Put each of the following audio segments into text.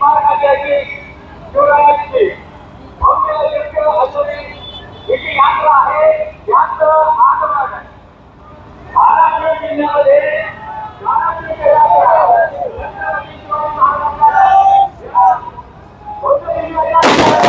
मार्गाची शिवरायांची भव्य दिव्य अशी ही यात्रा आहे यात्र आगमन आहे महाराष्ट्र जिल्ह्यामध्ये महाराष्ट्र जिल्ह्यात छत्रपती शिवाजी महाराजांच्या भव्य दिव्य यात्रा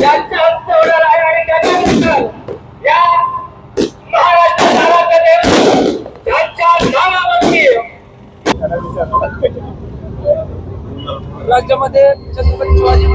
त्यांच्या हस्ते होणार आहे आणि त्याच्यानंतर या महाराष्ट्र नावामध्ये त्यांच्या नावावरती राज्यामध्ये छत्रपती शिवाजी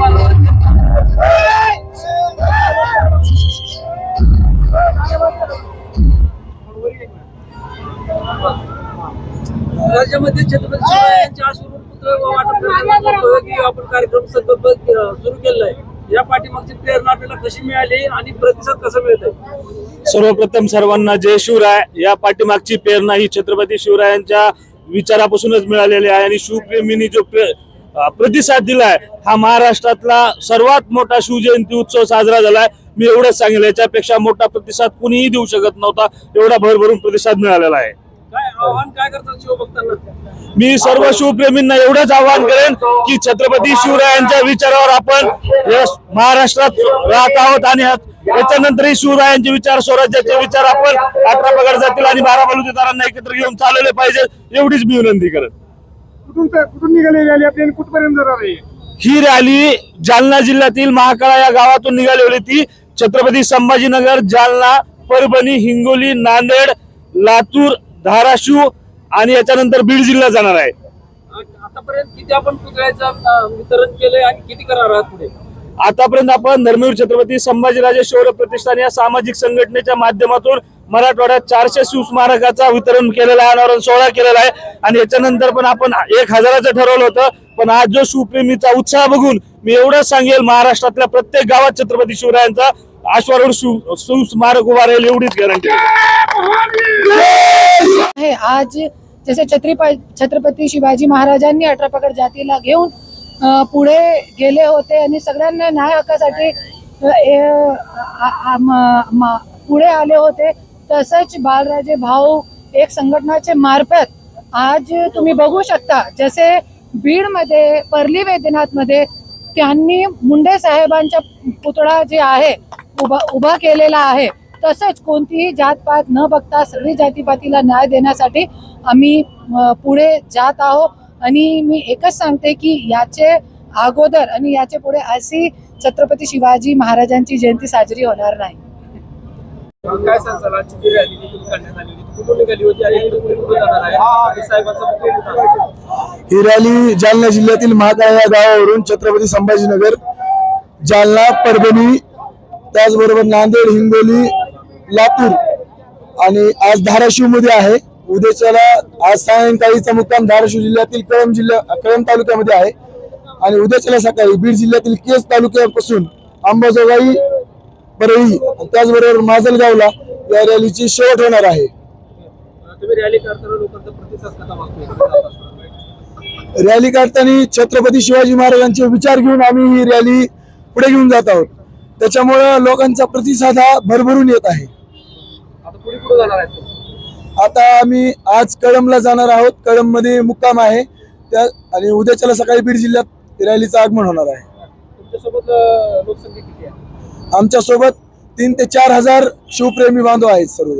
राज्यामध्ये छत्रपती शिवाजी अश्वरूप पुत्र की आपण कार्यक्रम संकल्प सुरू केलेला आहे या पाठीमागची प्रेरणा आपल्याला कशी मिळाली आणि प्रतिसाद कसा मिळत सर्वप्रथम सर्वांना जय शिवराय. या पाठीमागची प्रेरणा ही छत्रपती शिवरायांच्या विचारापासूनच मिळालेले आहे आणि शिवप्रेमींनी जो प्रे- प्रतिसाद दिलाय हा महाराष्ट्रातला सर्वात मोठा शिवजयंती उत्सव साजरा झालाय. मी एवढंच सांगेल याच्यापेक्षा मोठा प्रतिसाद कुणीही देऊ शकत नव्हता एवढा भरभरून प्रतिसाद मिळालेला आहे. काय आव्हान काय करतात शिवभक्तांना? मी सर्व शिवप्रेमींना एवढंच आवाहन करेन की छत्रपती शिवरायांच्या विचारावर आपण या महाराष्ट्रात राहत आहोत आणि याच्यानंतरही शिवरायांचे विचार स्वराज्याचे विचार आपण अठरा पगार जातील आणि बारा बलुतेदारांना एकत्र घेऊन चालवले पाहिजे एवढीच मी विनंती करेन. कुठून कुठून निघाली रॅली आपली कुठपर्यंत जाणार आहे? ही रॅली जालना जिल्ह्यातील महाकाळा या गावातून निघाली होती ती. छत्रपती संभाजीनगर जालना परभणी हिंगोली नांदेड लातूर धाराशिव आणि याच्यानंतर बीड जिल्ह्यात जाणार आहे. आतापर्यंत किती आपण पुतळ्याचं वितरण केलंय आणि किती करणार आहात पुढे? आतापर्यंत आपण धर्मवीर छत्रपती संभाजीराजे शौर्य प्रतिष्ठान या सामाजिक संघटनेच्या माध्यमातून मराठवाड्यात चारशे शिवस्मारकाचा वितरण केलेला आहे अनावरण सोहळा केलेला आहे. आणि याच्यानंतर पण आपण एक हजाराचं ठरवलं होतं पण आज जो शिवप्रेमीचा उत्साह बघून मी एवढंच सांगेल महाराष्ट्रातल्या प्रत्येक गावात छत्रपती शिवरायांचा आश्वारूढ शिव शिवस्मारक उभा एवढीच गॅरंटी आहे आज जसे छत्री छत्रपती शिवाजी महाराजांनी अठरा पगड जातीला घेऊन पुढे गेले होते आणि सगळ्यांना न्याय हक्कासाठी पुढे आले होते. तसंच बालराजे भाऊ एक संघटनाचे मार्फत आज तुम्ही बघू शकता जसे बीडमध्ये परली वैद्यनाथमध्ये त्यांनी मुंडे साहेबांचा पुतळा जे आहे उभा उभा केलेला आहे. तसंच कोणतीही जातपात न बघता सगळी जातीपातीला न्याय देण्यासाठी आम्ही पुढे जात आहोत. आणि मी एकच सांगते की याचे अगोदर आणि याचे पुढे अशी छत्रपती शिवाजी महाराजांची जयंती साजरी होणार नाही. काय. ही. रॅली जालना जिल्ह्यातील महाकाळ या गावावरून छत्रपती संभाजीनगर जालना परभणी त्याचबरोबर नांदेड हिंगोली लातूर आणि आज धाराशिवमध्ये आहे. उद्याच्याला आज सायंकाळीचा मुक्काम धाराशिव जिल्ह्यातील कळंब जिल्हा कळंब तालुक्यामध्ये आहे. आणि उद्याच्याला सकाळी बीड जिल्ह्यातील केज तालुक्यापासून अंबाजोगाई परळी त्याचबरोबर माजलगावला या रॅलीची शेवट होणार आहे. कसा रॅली काढताना छत्रपती शिवाजी महाराजांचे विचार घेऊन आम्ही ही रॅली पुढे घेऊन जात आहोत. त्याच्यामुळं लोकांचा प्रतिसाद हा भरभरून येत आहे. आता पुढे कुठे जाणार आहेत तुम्ही? आता आम्ही आज कळंबला जाणार आहोत. कळंबमध्ये मुक्काम आहे. त्या आणि उद्याच्याला सकाळी बीड जिल्ह्यात रॅलीचं आगमन होणार आहे. तुमच्यासोबत अं, लोकसंख्या किती आहे? आमच्यासोबत तीन ते चार हजार शिवप्रेमी बांधव आहेत सर्व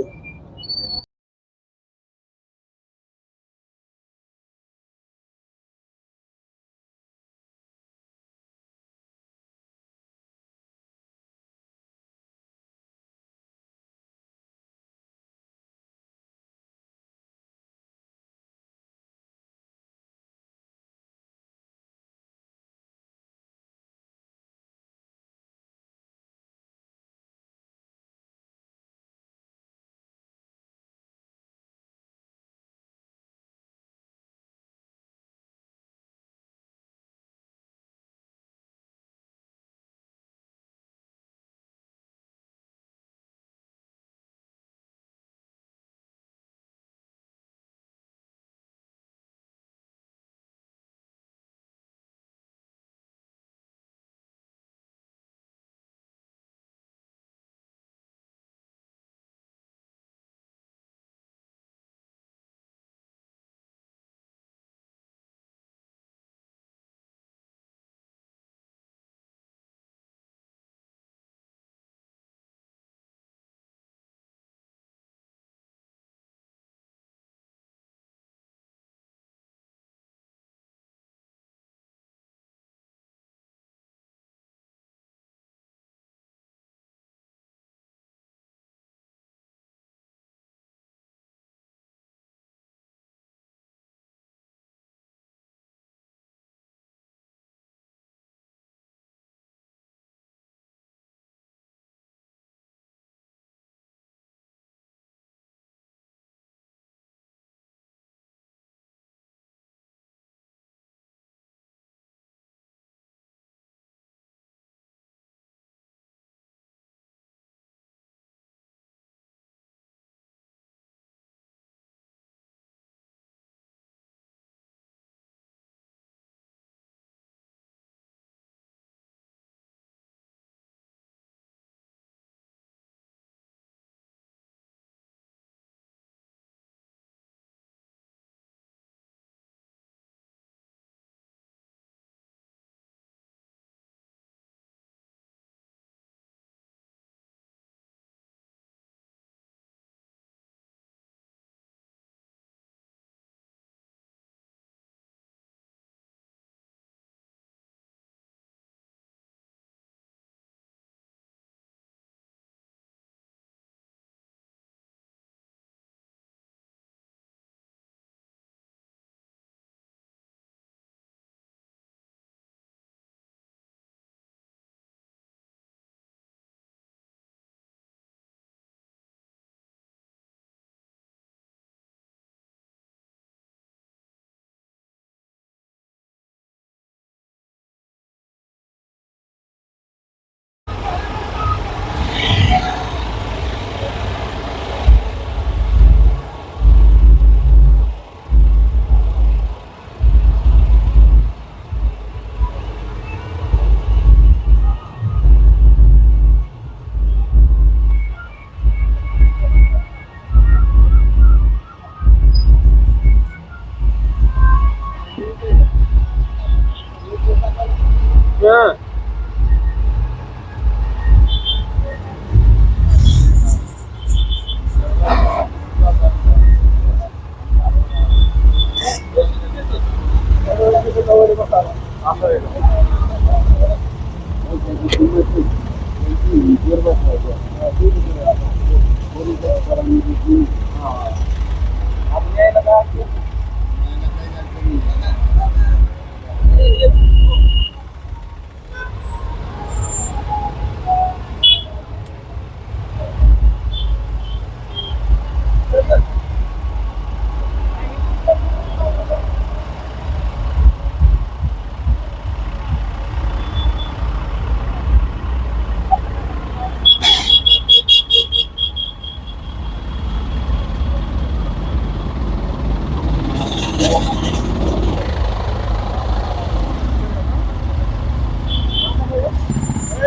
啊，对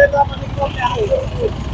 C'est pas mal de que j'ai à.